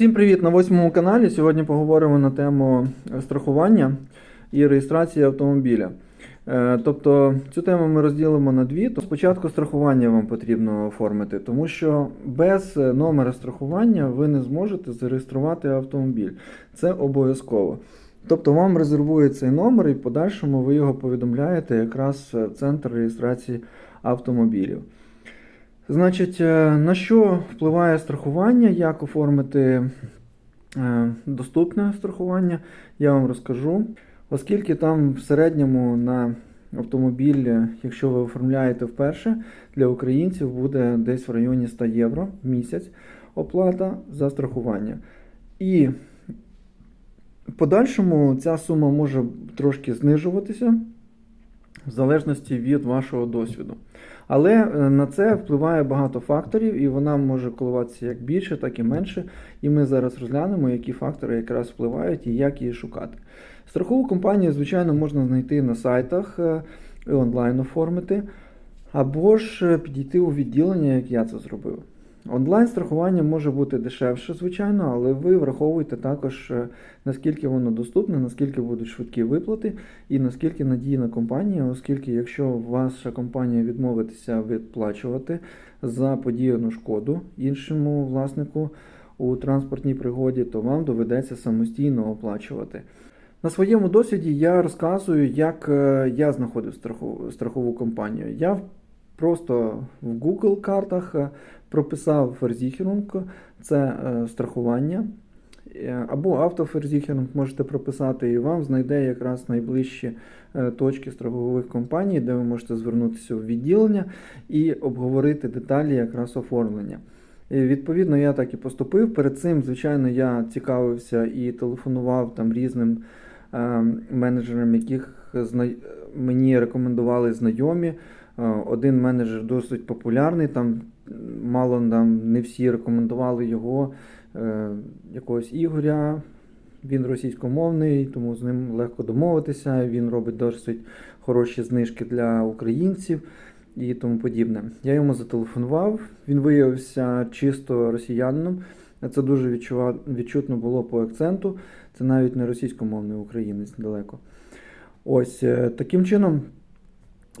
Всім привіт на восьмому каналі. Сьогодні поговоримо на тему страхування і реєстрації автомобіля. Е, Тобто цю тему ми розділимо на дві. То спочатку страхування вам потрібно оформити, тому що без е, номера страхування ви не зможете зареєструвати автомобіль. Це обов'язково. Тобто вам резервує цей номер і в подальшому ви його повідомляєте якраз в центр реєстрації автомобілів. Значить, е, на що впливає страхування, як оформити е, доступне страхування, я вам розкажу. Оскільки там в середньому на автомобіль, е, якщо ви оформляєте вперше, для українців буде десь в районі 100 євро в місяць оплата за страхування. І в подальшому ця сума може трошки знижуватися в залежності від вашого досвіду. Але е, на це впливає багато факторів, і вона може коливатися як більше, так і менше. І ми зараз розглянемо, які фактори якраз впливають і як її шукати. Страхову компанію, звичайно, можна знайти на сайтах е, і онлайн оформити, або ж е, підійти у відділення, як я це зробив. Онлайн страхування може бути дешевше, звичайно, але ви враховуйте також, е, наскільки воно доступне, наскільки будуть швидкі виплати і наскільки надійна компанія, оскільки якщо ваша компанія відмовитися відплачувати за подіяну шкоду іншому власнику у транспортній пригоді, то вам доведеться самостійно оплачувати. На своєму досвіді я розказую, як е, я знаходив страхову, страхову компанію. Я просто в Google картах е, прописав Versicherung, це е, страхування. Е, Або автоферзіхеринг можете прописати, і вам знайде якраз найближчі точки страхових компаній, де ви можете звернутися в відділення і обговорити деталі якраз оформлення. І, відповідно, я так і поступив. Перед цим, звичайно, я цікавився і телефонував там різним е, менеджерам, яких мені рекомендували знайомі. Е, Один менеджер досить популярний, там мало там не всі рекомендували його, е, якогось Ігоря. Він російськомовний, тому з ним легко домовитися. Він робить досить хороші знижки для українців і тому подібне. Я йому зателефонував. Він виявився чисто росіянином. Це дуже відчутно було по акценту. Це навіть не російськомовний українець далеко. Ось е, таким чином.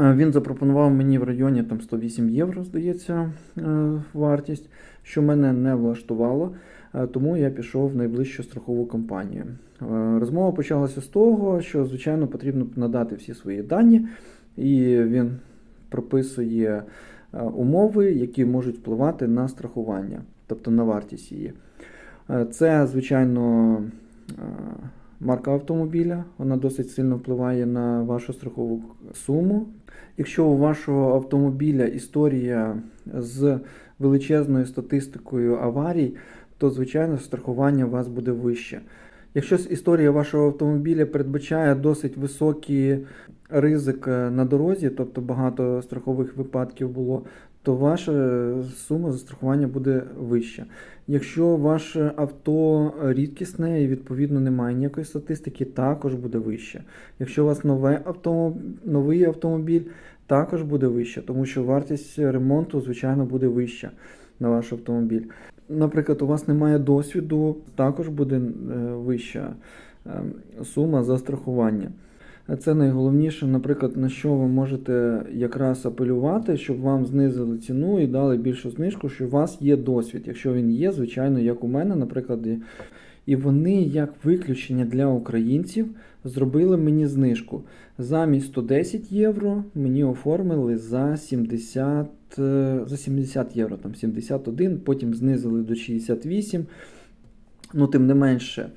Е, Він запропонував мені в районі там 108 євро, здається, е, вартість, що мене не влаштувало, е, тому я пішов в найближчу страхову компанію. Розмова почалася з того, що, звичайно, потрібно надати всі свої дані, і він прописує умови, які можуть впливати на страхування, тобто на вартість її. Це, звичайно, марка автомобіля, вона досить сильно впливає на вашу страхову суму. Якщо у вашого автомобіля історія з величезною статистикою аварій, то звичайно страхування у вас буде вище. Якщо історія вашого автомобіля передбачає досить високий ризик е, на дорозі, тобто багато страхових випадків було, то ваша сума застрахування буде вища. Якщо ваше авто рідкісне і відповідно немає ніякої статистики, також буде вище. Якщо у вас нове авто, новий автомобіль, також буде вище, тому що вартість ремонту, звичайно, буде вища на ваш автомобіль. Наприклад, у вас немає досвіду, також буде е, вища е, сума за страхування. Це найголовніше, наприклад, на що ви можете якраз апелювати, щоб вам знизили ціну і дали більшу знижку, що у вас є досвід. Якщо він є, звичайно, як у мене, наприклад, і вони, як виключення для українців, зробили мені знижку. Замість 110 євро мені оформили за 70, е, за 70 євро, там 71, потім знизили до 68. Ну, тим не менше.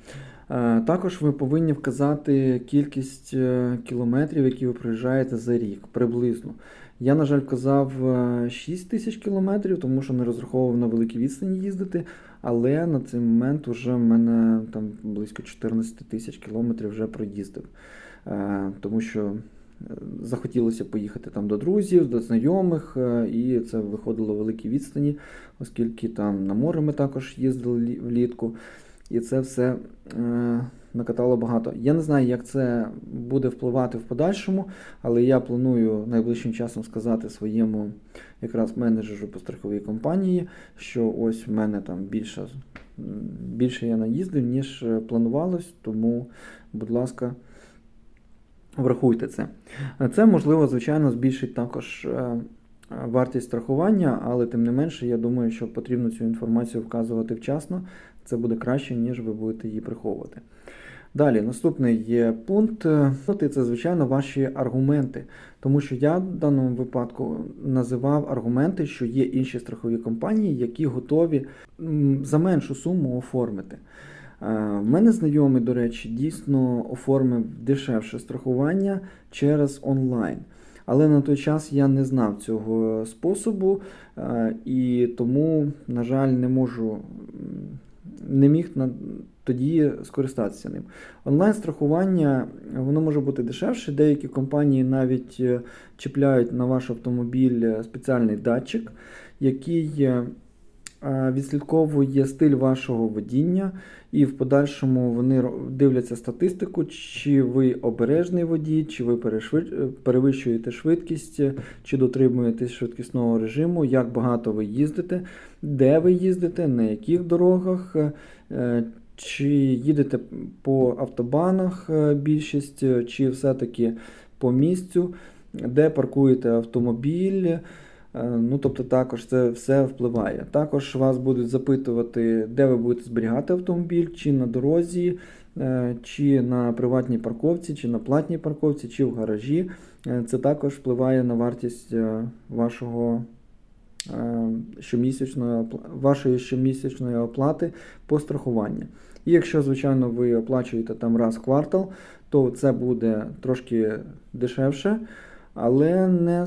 Е, Також ви повинні вказати кількість е, кілометрів, які ви проїжджаєте за рік, приблизно. Я, на жаль, вказав е, 6 тисяч кілометрів, тому що не розраховував на великі відстані їздити, але на цей момент вже в мене там близько 14 тисяч кілометрів вже проїздив. Е, Тому що е, захотілося поїхати там до друзів, до знайомих, е, і це виходило великі відстані, оскільки там на море ми також їздили лі- влітку. І це все е, накатало багато. Я не знаю, як це буде впливати в подальшому, але я планую найближчим часом сказати своєму якраз менеджеру по страховій компанії, що ось в мене там більше, більше я наїздив, ніж е, планувалось, тому, будь ласка, врахуйте це. Це можливо, звичайно, збільшить також е, вартість страхування, але тим не менше, я думаю, що потрібно цю інформацію вказувати вчасно. Це буде краще, ніж ви будете її приховувати. Далі, наступний є пункт. е, Це, звичайно, ваші аргументи. Тому що я в даному випадку називав аргументи, що є інші страхові компанії, які готові за меншу суму оформити. Е, В мене знайомий, до речі, дійсно оформив дешевше страхування через онлайн. Але на той час я не знав цього способу, е, і тому, на жаль, не можу, не міг на, тоді скористатися ним. Онлайн-страхування воно може бути дешевше. Деякі компанії навіть е, чіпляють на ваш автомобіль е, спеціальний датчик, який відслідковує стиль вашого водіння, і в подальшому вони дивляться статистику, чи ви обережний водій, чи ви е, перевищуєте швидкість, е, чи дотримуєтесь швидкісного режиму, як багато ви їздите, де ви їздите, на яких дорогах, е, чи їдете по автобанах е, більшість, е, чи все-таки по місцю, де паркуєте автомобіль. Е, Ну, тобто також це все впливає. Також вас будуть запитувати, де ви будете зберігати автомобіль, чи на дорозі, е, чи на приватній парковці, чи на платній парковці, чи в гаражі. Е, Це також впливає на вартість вашого щомісячної, вашої щомісячної оплати по страхуванню. І якщо, звичайно, ви оплачуєте там раз в квартал, то це буде трошки дешевше, але не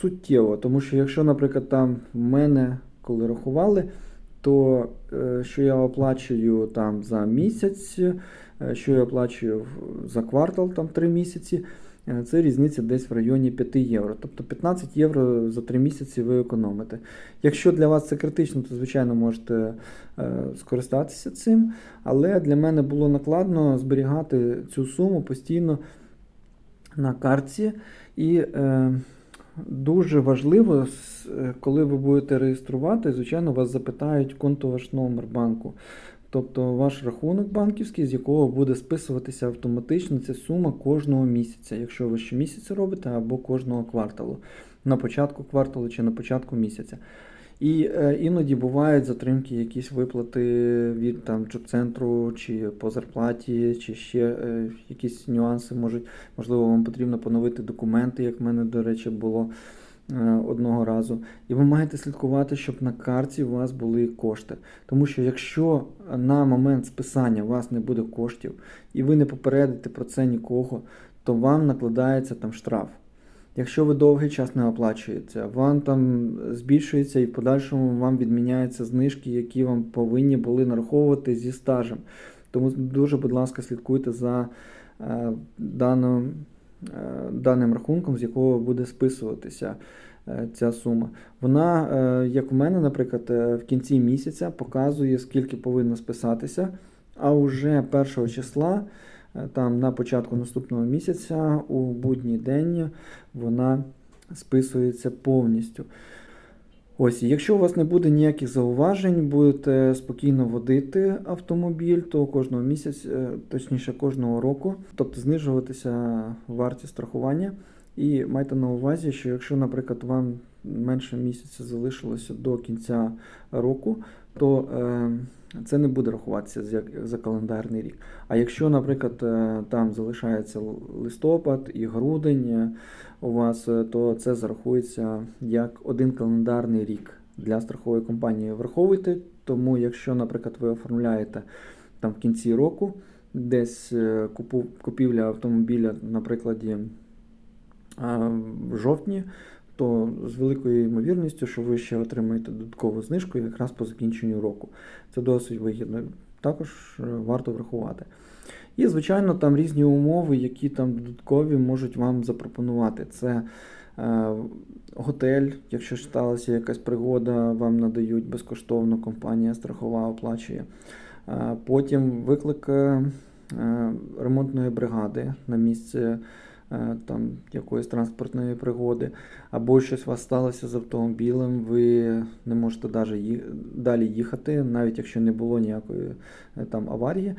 суттєво. Тому що якщо, наприклад, там в мене, коли рахували, то е, що я оплачую там за місяць, е, що я оплачую за квартал там 3 місяці, е, це різниця десь в районі 5 євро. Тобто 15 євро за 3 місяці ви економите. Якщо для вас це критично, то звичайно можете скористатися цим. Але для мене було накладно зберігати цю суму постійно на картці. І е, дуже важливо, е, коли ви будете реєструвати, звичайно, вас запитають конто ваш номер банку. Тобто ваш рахунок банківський, з якого буде списуватися автоматично ця сума кожного місяця, якщо ви щомісяця робите, або кожного кварталу, на початку кварталу чи на початку місяця. І е, іноді бувають затримки, якісь виплати від там джоб-центру, чи по зарплаті, чи ще е, якісь нюанси можуть. Можливо, вам потрібно поновити документи, як в мене, до речі, було е, одного разу. І ви маєте слідкувати, щоб на карті у вас були кошти. Тому що якщо на момент списання у вас не буде коштів, і ви не попередите про це нікого, то вам накладається там штраф. Якщо ви довгий час не оплачуєте, вам там збільшується і в подальшому вам відміняються знижки, які вам повинні були нараховувати зі стажем. Тому дуже, будь ласка, слідкуйте за е, даним, е, даним рахунком, з якого буде списуватися е, ця сума. Вона, е, як у мене, наприклад, е, в кінці місяця показує, скільки повинно списатися, а вже першого числа. Е, Там на початку наступного місяця у будній день вона списується повністю. Ось, якщо у вас не буде ніяких зауважень, будете спокійно водити автомобіль, то кожного місяця, е, точніше кожного року, тобто знижуватися вартість страхування. І майте на увазі, що якщо, наприклад, вам менше місяця залишилося до кінця року, то е, це не буде рахуватися за, календарний рік. А якщо, наприклад, е, там залишається листопад і грудень е, у вас, то це зарахується як один календарний рік для страхової компанії. Враховуйте, тому якщо, наприклад, ви оформляєте там в кінці року десь купівля автомобіля, на прикладі а, в жовтні, то з великою ймовірністю, що ви ще отримаєте додаткову знижку якраз по закінченню року. Це досить вигідно. Також е, варто врахувати. І, звичайно, там різні умови, які там додаткові можуть вам запропонувати. Це е, готель, якщо сталася якась пригода, вам надають безкоштовно, компанія страхова оплачує. Е, Потім виклик е, е, ремонтної бригади на місце там, якоїсь транспортної пригоди, або щось у вас сталося з автомобілем, ви не можете ї- далі їхати, навіть якщо не було ніякої е, там аварії,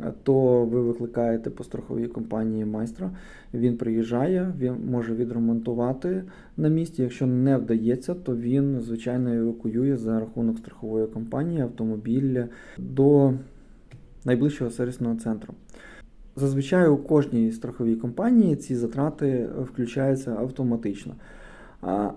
е, то ви викликаєте по страховій компанії майстра. Він приїжджає, він може відремонтувати на місці. Якщо не вдається, то він звичайно евакуює за рахунок страхової компанії автомобіль до найближчого сервісного центру. Зазвичай у кожній страховій компанії ці затрати включаються автоматично.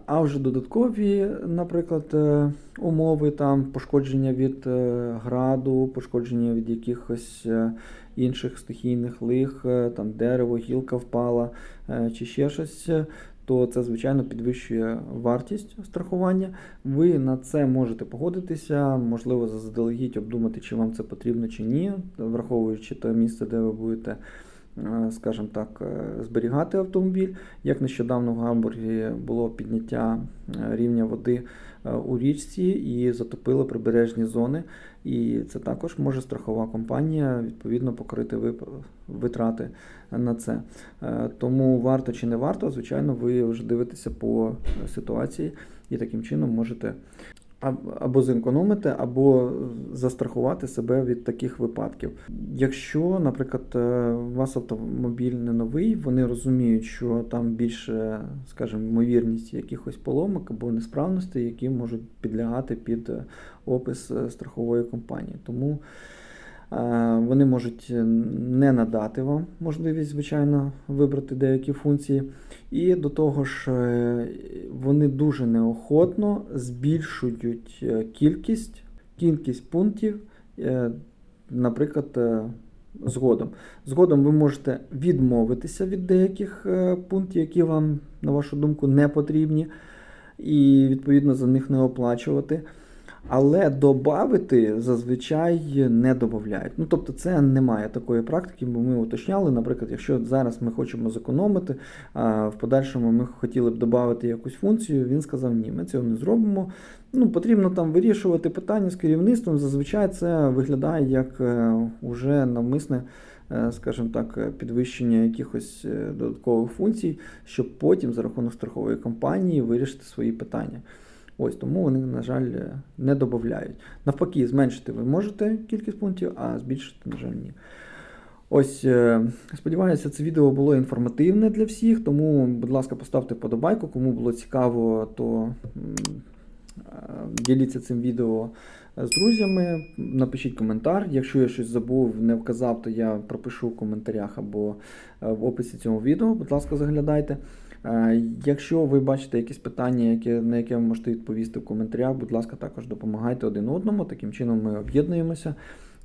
А, вже додаткові, наприклад, е, умови, там пошкодження від е, граду, пошкодження від якихось е, інших стихійних лих, там дерево, гілка впала чи ще щось, то це звичайно підвищує вартість страхування. Ви на це можете погодитися, можливо, заздалегідь обдумати, чи вам це потрібно чи ні, враховуючи те місце, де ви будете, скажімо так, е, зберігати автомобіль. Як нещодавно в Гамбургі було підняття е, рівня води е, у річці і затопило прибережні зони. І це також може страхова компанія відповідно покрити витрати на це. Е, Тому варто чи не варто, звичайно, ви вже дивитеся по ситуації і таким чином можете або зекономити, або застрахувати себе від таких випадків. Якщо, наприклад, е, у вас автомобіль не новий, вони розуміють, що там більше, скажімо, ймовірність якихось поломок або несправностей, які можуть підлягати під е, опис е, страхової компанії. Тому вони можуть е, не надати вам можливість, звичайно, вибрати деякі функції. І до того ж, е, вони дуже неохотно збільшують е, кількість, кількість пунктів, е, наприклад, е, згодом. Згодом ви можете відмовитися від деяких е, пунктів, які вам, на вашу думку, не потрібні, і відповідно за них не оплачувати. Але додати зазвичай не додають. Ну тобто, це немає такої практики, бо ми уточняли, наприклад, якщо зараз ми хочемо зекономити, а в подальшому ми хотіли б додати якусь функцію, він сказав, ні, ми цього не зробимо. Ну, потрібно там вирішувати питання з керівництвом. Зазвичай це виглядає як е, уже навмисне, е, скажімо так, підвищення якихось е, додаткових функцій, щоб потім за рахунок страхової компанії вирішити свої питання. Ось тому вони, на жаль, е, не додають. Навпаки, зменшити ви можете кількість пунктів, а збільшити, на жаль, ні. Ось, е, сподіваюся, це відео було інформативне для всіх, тому, будь ласка, поставте подобайку. Кому було цікаво, то е, діліться цим відео з друзями. Напишіть коментар. Якщо я щось забув, не вказав, то я пропишу в коментарях або в описі цього відео. Будь ласка, заглядайте. Е, Якщо ви бачите якісь питання, на яке ви можете відповісти в коментарях, будь ласка, також допомагайте один одному. Таким чином ми об'єднуємося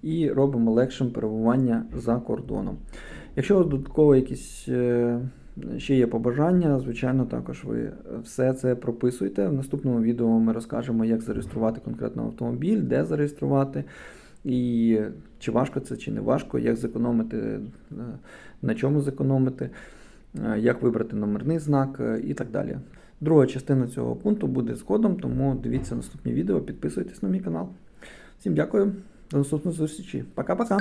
і робимо легшим перебування за кордоном. Якщо додатково якісь е, ще є побажання, звичайно, також ви все це прописуйте. В наступному відео ми розкажемо, як зареєструвати конкретно автомобіль, де зареєструвати. І чи важко це, чи не важко, як зекономити, е, на чому зекономити, як вибрати номерний знак е, і так далі. Друга частина цього пункту буде згодом, тому дивіться наступні відео, підписуйтесь на мій канал. Всім дякую, до наступної зустрічі. Пока-пока.